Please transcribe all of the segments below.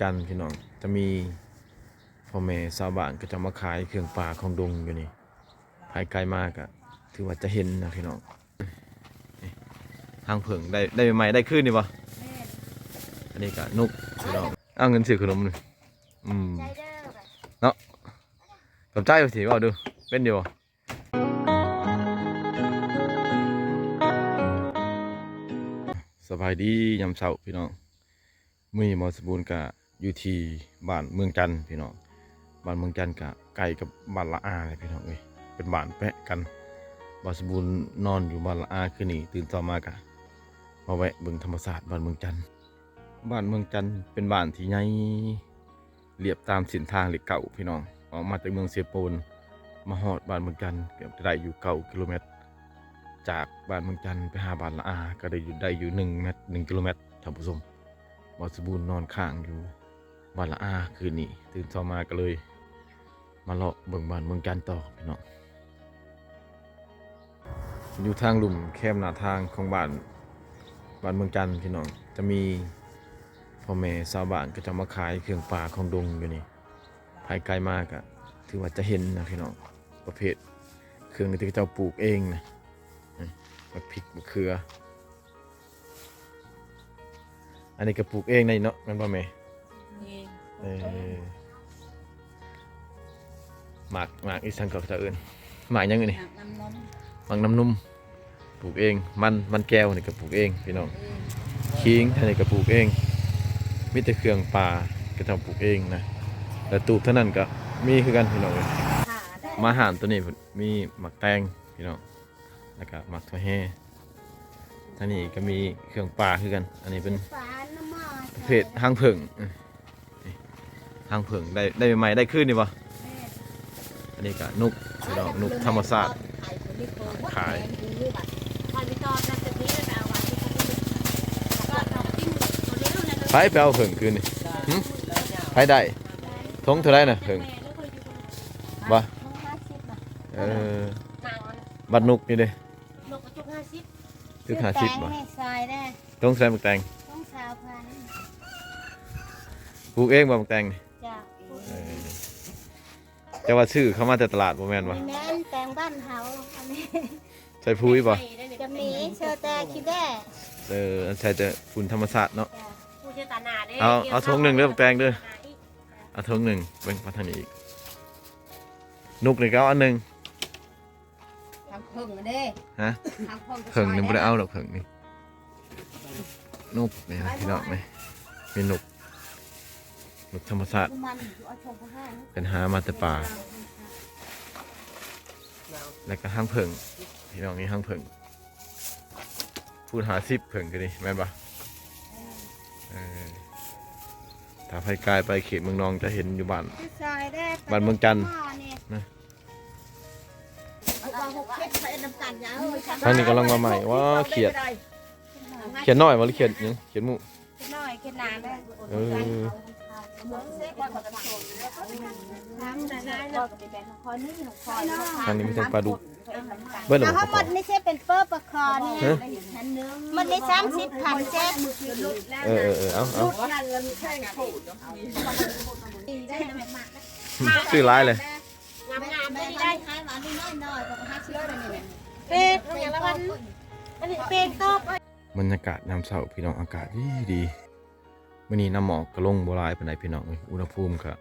จันทน์พี่น้องจะมีพ่อแม่ชาวบ้านก็จะมาขายเครื่องปลาของดงอยู่นี่ภายไกลมากอะถือว่าจะเห็นนะพี่น้องทางเผิงได้ได้ใหม่ได้ขึ้นนี่ปะอันนี้ก็นุกพี่น้องเอาเงินซื้อขนมหนึ่งอืมเด้อแบบกับใจสิว่าดูเป็นอยู่บ่สบายดียามเช้าพี่น้องมือมอสบูรณ์กะ อยู่ที่บ้านเมืองจันทน์พี่น้องบ้านเมืองจันทน์กะใกล้กับบ้านละอาเลยพี่น้องเอ้ยเป็นบ้านแปะกันหมอสบูรณ์นอนอยู่บ้านละอาคืนนี้ตื่นต่อมากะมาแวะเบิ่งธรรมศาสตร์บ้านเมืองจันทน์บ้านเมืองจันทน์เป็นบ้านที่ใหญ่เรียบตามเส้นทางเหล็กเก่าพี่น้องออกมาจากเมืองเสียโปนมาฮอดบ้านเมืองจันทน์เกือบได้อยู่เก้ากิโลเมตร จากบ้านเมืองจันทน์ไปหาบ้านละอาก็ได้อยู่ได้อยู่หนึ่งเมตรหนึ่งกิโลเมตรท่านผู้ชมบอสบูรณ์นอนข้างอยู่ บ้านละอาคืนนี้ตื่นเช้ามาก็เลย มาเลาะเบิ่งบ้านเมืองจันต่อพี่น้องอยู่ทางหลุมแคมหน้าทางของบ้านบ้านเมืองจันทน์พี่น้องจะมีพ่อแม่ชาวบ้านก็จะมาขายเครื่องปลาของดงอยู่นี่ภายไกลมากอะถือว่าจะเห็นนะพี่น้องประเภทเครื่องที่เจ้าปลูกเองนะมะพริกมะเขือ อันนี้ก็ปลูกเองในเนาะแมันบ่แม่ เออหมากหมากอีสังกับเจ้าอื่นหมากหยังไงนี่น้ำนมหมากน้ำนุ่มปลูกเอง มันมันแก้วนี่ก็ปลูกเองพี่น้องขิงอันนี้ก็ปลูกเองมีแต่เครื่องปลาก็เจ้าปลูกเองนะแล้วตูบเท่านั้นก็มีคือกันพี่น้องเอ้ยขาได้มาหารตัวนี้มีหมักแตงพี่น้องแล้วก็หมักถั่วแห่ท่านี้ก็มีเครื่องปลาคือกัน อันนี้เป็นฝาน้ำมันประเพศหางเผิงอืมนี่ หางเผิงได้ได้ใหม่ได้ขึ้นนี่ปะอันนี้ก็นุกพี่น้องนุกธรรมศาสตร์ขายคอยไปจอดนะตึกนี้เลยเอาไว้ที่เขาก็ดอกติ้งตัวนี้ลูกนะไปไปเอาเผิงคืนนี่หึไปได้ทงเท่าไรนะเผิงบ่ห้าสิบเออนางบัดนุกนี่เด้นกกระจุกห้าสิบตึกหาสิบบ่ให้ซอยได้ทงใส่หมักแตงต้องสาวพันปลูกเองบ่หมักแตงนี่จ้ะเออ จะว่าซื้อเข้ามาแต่ตลาดบ่แม่นบ่มีแม่นแตงบ้านเฮาอันนี้ใส่ปุ๋ยบ่จะมีเชอร์แต่คิดได้เออใช่แต่ฝุ่นธรรมศาสตร์เนาะจ้ะผู้เชี่ยวชาญหนาเด้เอาเอาถุงหนึ่งเด้อแตงเด้อเอาทงหนึ่งเบิ่งมาทางนี้อีกนุกนี่ก็เอาอันหนึ่งทำเพิ่งมาเด้ฮะทำเพิ่งเผิงนี่ไม่ได้เอาหรอกเผิงนี่นุกนี่นะพี่น้องไหมมีนุก นุกธรรมศาสตร์มันเอาชมเขาให้เป็นหามาแต่ป่า แล้วก็ห้างเผิงพี่น้องนี่ห้างเผิงพูดหาซิบเผิงกันดิแม่นปะเออถ้าไปไกลไปเขตเมืองนองจะเห็นอยู่บ้านซอยได้บ้านเมืองจันทน์นะเอาไปหกเม็ดใส่น้ำตาลยาวทางนี้กำลังมาใหม่ว่าเขียดเขียนน้อยมาหรือเขียนหยังเขียนหมู่ น้อยแค่นานได้เออน้ำได้ได้คอนี่คอทางนี้ไม่ใช่ปลาดุกเบิ้ลหรือแล้วเปทั้งหมดไม่ใช่เป็นเปอร์ปลาคอนี่ฮะมันได้สามสิบพันเจ๊เออเออเออเอาเอาชื่อร้ายเลยงามงามได้ได้ขายหวานน้อยน้อยก็ห้าสิบเลยเป็ดอย่างละวันอันนี้เป็ดตบ บรรยากาศน้ำเสาพี่น้องอากาศดีดีมื่อนี้น้ำหมอกกระลงโบรายปานใดพี่น้องอุณหภูมิก็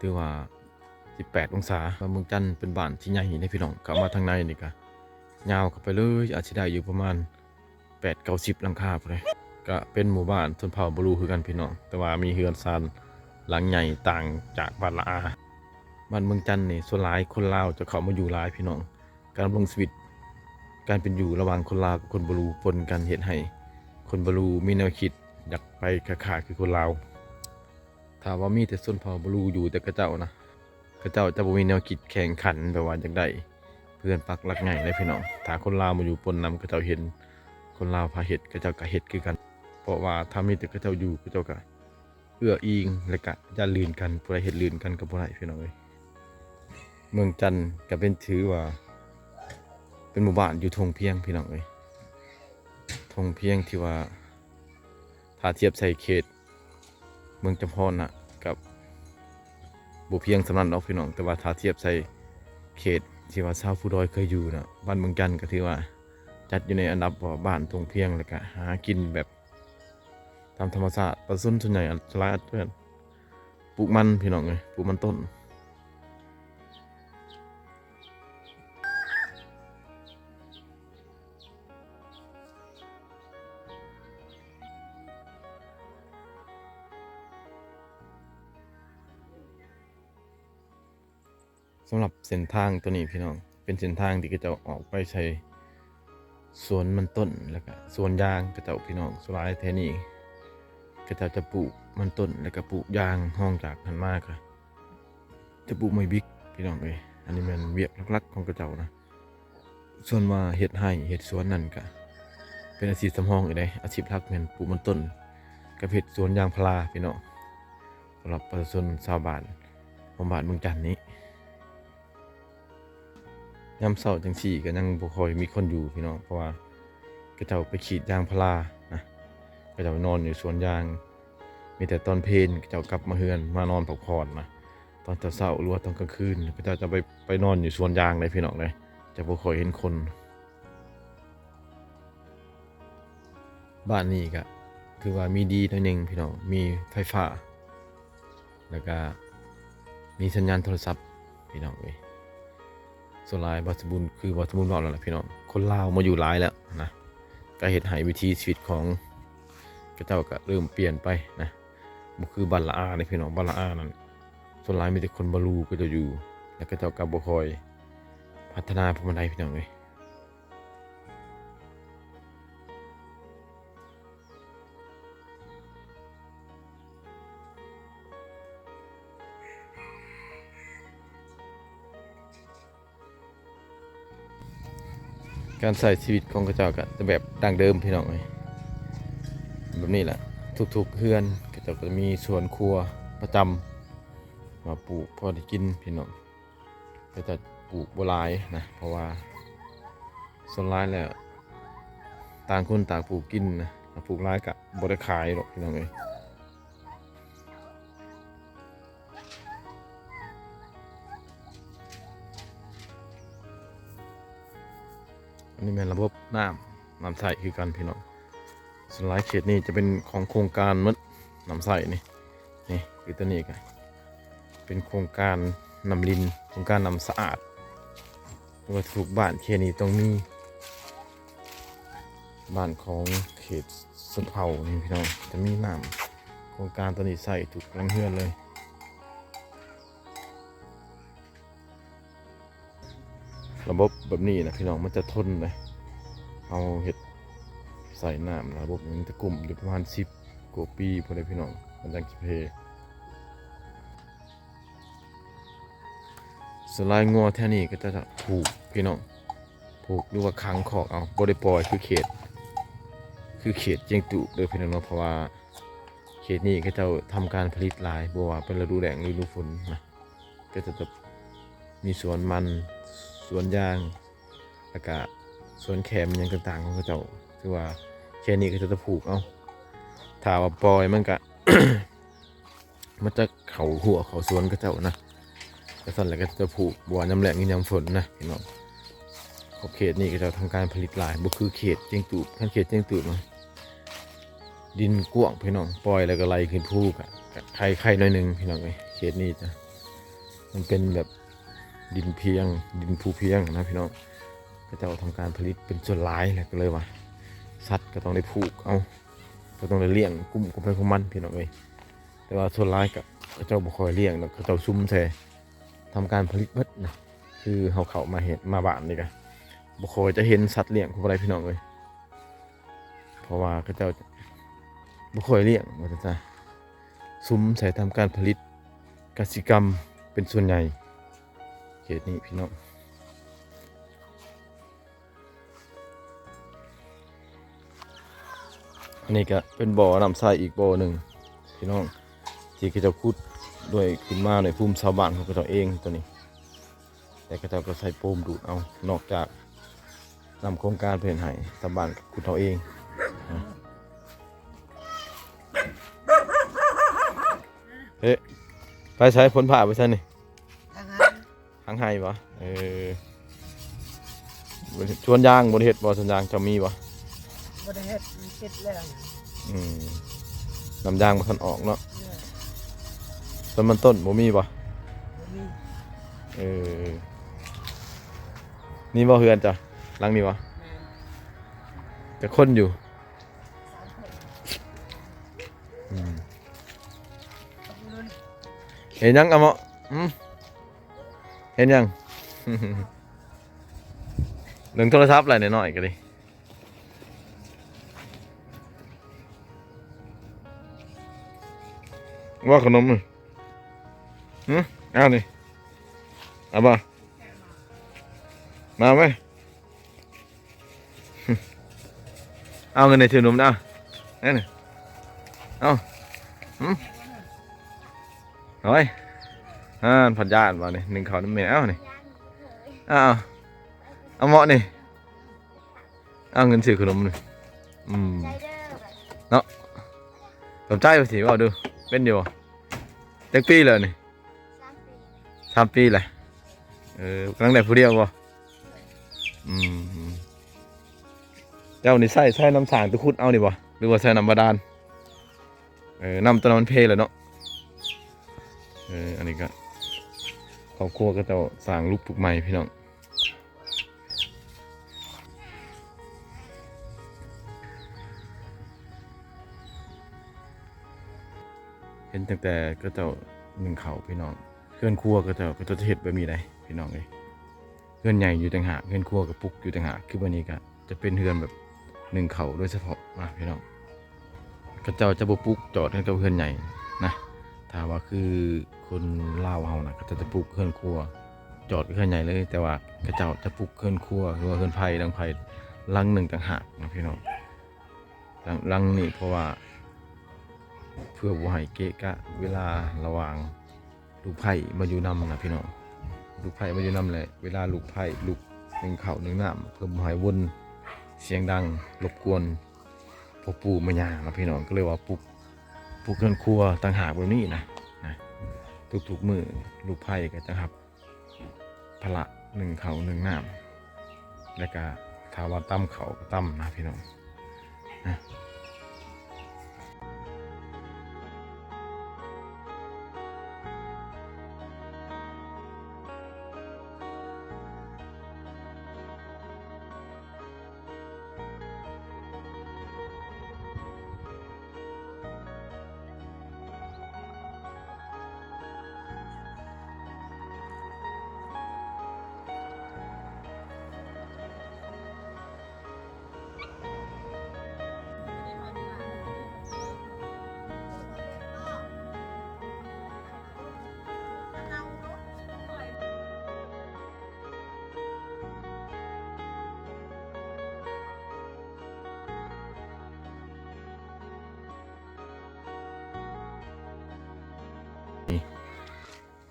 ถือว่า 18 องศาบ้านเมืองจันเป็นบ้านที่ใหญ่ในพี่น้องกลับมาทางในนี่ก็ยาวเข้าไปเลยอาจจะได้อยู่ประมาณ8 90หลังคาไปเลยก็เป็นหมู่บ้านชนเผ่าบรูคือกันพี่น้อง แต่ว่ามีเฮือนซานหลังใหญ่ต่างจากบ้านละอาบ้านเมืองจันนี่ส่วนหลายคนลาวจะเข้ามาอยู่หลายพี่น้อง การดำรงชีวิต การเป็นอยู่ระหว่างคนลาวกับคนบรูปนกันเห็นให้ คนบรูมีแนวคิดอยากไปขาขาคือคนลาวถามว่ามีแต่ส้นเผาบรูอยู่แต่กระเจ้านะกระเจ้าจะบ่มีแนวคิดแข่งขันแบบว่าอยากได้เพื่อนปักหลักไงเลยพี่น้องถ้าคนลาวมาอยู่ปนนำกระเจ้าเห็น คนลาวพาเห็ดกระเจ้าก็เห็ดคือกัน เพราะว่าถ้ามีแต่กระเจ้าอยู่กระเจ้าก็เอื้ออิงและก็อย่าลืนกันผู้ใดเห็ดลืนกันกับผู้ใดพี่น้องเอ้ยเมืองจันทน์ก็เป็นถือว่า เป็นหมู่บ้านอยู่ทงเพียงพี่น้องเอ้ยทงเพียงที่ว่าถ้าเทียบใส่เขต เมืองจำพรน่ะกับบุเพียงสำนันเนาะพี่น้อง แต่ว่าถ้าเทียบใส่เขตที่ว่าชาวผู้ดอยเคยอยู่น่ะบ้านเมืองจันทน์ก็ถือว่า จัดอยู่ในอันดับว่าบ้านตรงเพียงแล้วก็หากินแบบตามธรรมชาติประสุนส่วนใหญ่อันตรายเพื่อนปลูกมันพี่น้องเลยปลูกมันต้น หรับเส้นทางตัวนี้พี่น้อง เป็นเส้นทางที่ก็จะออกไปใช้สวนมันต้นแล้วก็สวนยางก็จะพี่น้องสลายแทนี่ก็จะจะปลูกมันต้นแล้วก็ปลูกยางห้องจากพันมากค่ะจะปลูกไม่บิ๊กพี่น้องเลยอันนี้มันเวียกลักๆของกระเจ้านะ ส่วนว่าเห็ดให้เห็ดสวนนั่นก็เป็นอาชีพสำรองอีกเลยอาชีพหลักแม่นปลูกมันต้นกับเห็ดสวนยางพาราพี่น้องสำหรับประชาชนชาวบ้านของบ้านเมืองจันนี้ ยามเช้าจังสี่ก็ยังบ่ค่อยมีคนอยู่พี่น้องเพราะว่าก็เจ้าไปขีดยางพารานะก็เจ้านอนอยู่สวนยาง มีแต่ตอนเพลนก็เจ้ากลับมาเฮือนมานอนพักผ่อนนะตอนเช้าๆหรือว่าตอนกลางคืนก็เจ้าจะไปไปนอนอยู่สวนยางเลยพี่น้องเลยจะบ่ค่อยเห็นคน บ้านนี้ก็คือว่ามีดีหน่อยหนึงพี่น้องมีไฟฟ้า แล้วก็มีสัญญาณโทรศัพท์พี่น้องเว้ย ส่วนลายบัสบุญคือบัสบุญบอกแล้วแหละพี่น้องคนลาวมาอยู่หลายแล้วนะก็เห็นหายวิธีชีวิตของกระเจ้าก็เริ่มเปลี่ยนไปนะมันคือบัลลาอาในพี่น้องบัลลาอานั้นส่วนลายมีแต่คนบาลูก็จะอยู่ แล้วก็เจ้ากับบคอย พัฒนาพมันไดพี่น้องเลย การใส่ชีวิตของกระเจ้าก็จะแบบดั้งเดิมพี่น้องเลยแบบนี้แหละทุกๆเฮือนกระเจ้าก็จะมีสวนครัวประจำมาปลูกพอได้กินพี่น้องก็จะปลูกบัวลายนะเพราะว่าส่วนร้ายแล้วต่างคนต่างปลูกกินนะปลูกร้ายกับบได้ขายหรอกพี่น้องเอ้ย นนี้เป็นระบบน้ำน้ำใสคือกันพี่น้องส่วนร้ายเขตนี้จะเป็นของโครงการมดน้ำใสนี่นี่คือตัวนี้กันเป็นโครงการนำลินโครงการนำสะอาดว่าถูกบ้านเขตนี้ตรงนี้บ้านของเขตสุนเผานี่พี่น้องจะมีน้ำโครงการตัวนี้ใส่ถูกลังเฮือนเลย ระบบแบบนี้นะพี่น้องมันจะทนเลยเอาเห็ดใส่น้ำระบบนี้มันจะกลุ่มอยู่ประมาณสิบกว่าปีพอได้พี่น้องมันจังคิเพสไลด์งัวแท่นี้ก็จะผูกพี่น้องผูกหรือว่าขังขอกเอาบริปล่อยคือเขต คือเขตเจียงตุเด้อพี่น้องเพราะว่าเขตนี้ก็จะทำการผลิตลายบัวเป็นฤดูแล้งฤดูฝนนะก็จะมีสวนมัน สวนยางแล้วก็สวนแคมหยังต่างๆของเขาเจ้าคือว่าเขตนี้ก็จะจะผูกเอาถาว่าปล่อยมันก็มันจะเข่าหัวเขาสวนก็เจ้านะก็สั่นแล้วก็จะผูกบัวน้ำแหลงนี่น้ำฝนนะพี่น้องขอบเขตนี่ก็จะทำการผลิตหลายบุคือเขตเจียงตูบขั้นเขตเจียงตูบมาดินกว้างพี่น้องปล่อยแล้วก็ไหลขึ้นภูกอะไข่ไข่น้อยหนึ่งพี่น้องเลยเขตนี้จะมันเป็นแบบ ดินเพียง ดินภูเพียงนะพี่น้องก็จะทำการผลิตเป็นส่วนหลายแล้วก็เลยว่าสัตว์ก็ต้องได้ผูกเอาก็ต้องได้เลี้ยงกุ้มกุ้มไปของมันพี่น้องเลยแต่ว่าส่วนหลายก็ก็เจ้าบุคอยเลี้ยงแล้วก็เจ้าซุ่มแท้ทำการผลิตเบิดนะคือเขาเขามาเห็นมาบ้านนี่กันบุคคลจะเห็นสัตว์เลี้ยงของอะไรพี่น้องเลยเพราะว่าเขาเจ้าบุคคลเลี้ยงว่าจะจะซุ้มใส่ทำการผลิตกสิกรรมเป็นส่วนใหญ่ ขตนี้พี่น้องอันนี้ก็เป็นบ่อนำทรายอีกบ่อหนึ่งพี่น้องที่เขาจะขุดด้วยขึ้นมาในภูมิชาวบ้านของเจ้าเองตัวนี้ แต่กระเจ้าก็ใส่โปมดูดเอานอกจากนำโครงการเพื่อนให้ชาวบ้านกับคุณเขาเองเฮ้ไปใช้พ้นผ่าไปซะนี่างนั้น ทางไห้ปะเออบ่ได้ชวนยางบนเห็ดบ่ชวนยางจะมีปะบริเฮ็ดมันคิดแล้วอืมน้ำยางมันทันออกเนาะเนี่ยต้นมันต้นบ่มีปะบ่มีเออ นี่บ่เฮือนจ้ะหลังนี้ปะแม่นแต่คนอยู่อืมตกลุ้นเห็นยังอะเมาะอืม เห็นยังเรื่องโทรศัพท์อะไรหน่อยๆก็ดิว่าขนมเลยหืมเอาดิเอาบ่มาไหมเอาเงินในถือนมได้เอานี่นเอาหืมเอาไว้ อ่าผัดยานมาเนี่ยหนึ่งเขาน้ำเมเอานี่ยเอาเอาเอาเหมาะนี่เอาเงินซื้อขนมนี่อืมเด้อสนใจไปสิว่าดูเป็นอยู่บ่จักปีเลยนี่สามปีเลยเออกำลังได้ผู้เดียวบ่อืมเจ้านี่ใส่ใส่น้ำสางตะคุดเอานี่บ่หรือว่าใส่น้ำบาดาลเออน้ำตะนอนเพลเลยเนาะเอออันนี้ก็ รอบครัวก็จะสร้างลูกปลูกใหม่พี่น้องเห็นตั้งแต่ก็จ้าหนึ่งเขาพี่น้องเพื่อนครัวก็จ้าก็จะเห็ดแบบนี้ได้พี่น้องเลยเพื่อนใหญ่อยู่ต่างหากเพื่อนครัวกับปุกอยู่ต่างหากคือวันนี้ก็จะเป็นเพื่อนแบบหนึ่งเขาโดยเฉพาะนะพี่น้องก็เจ้าจะบปลุกจอดให้กับเพื่อนใหญ่นะ ถ้าว่าคือคนลาวเฮานะก็จะจะปลุกเพื่อนครัว จอดเพื่อนใหญ่เลย แต่ว่าก็เจ้าจะปลุกเพื่อนครัวหรือว่าเพื่อนไผ่ดังไผ่ลังหนึ่งต่างหากนะพี่น้องลังลังนี่เพราะว่า เพื่อบ่ให้เกะกะ เวลาระหว่างลูกไผ่มาอยู่นำนะพี่น้องลูกไผ่มาอยู่นำเลยเวลาลูกไผ่ลูกหนึ่งเข่าหนึ่งน้ำเพื่อบ่ให้วนเสียงดังรบกวนพ่อปู่แม่ย่านะพี่น้องก็เลยว่าปลุก ปลูกเครื่องครัวต่างหากแบบนี้นะนะทุกๆมือลูกไผ่ก็จะครับพละหนึ่งเขาหนึ่งน้ำแล้วก็ทาว่าตั้มเขาก็ตั้มนะพี่น้องนะ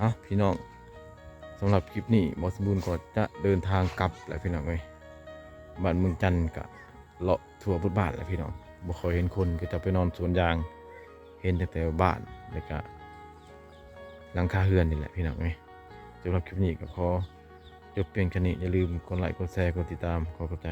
อะพี่น้องสำหรับคลิปนี้บอสบูนก็จะเดินทางกลับแหละพี่น้องเอ้ยบ้านเมืองจันทน์กะเลาะทั่วบุบ้านแหละพี่น้องบ่เคยเห็นคนก็จะไปนอนสวนยาง เห็นแต่แต่บ้านแล้วก็หลังคาเฮือนนี่แหละพี่น้องเอ้ยสำหรับคลิปนี้ก็ขอจบเพียงแค่นี้อย่าลืมกดไลค์กดแชร์กดติดตามขอขอบใจ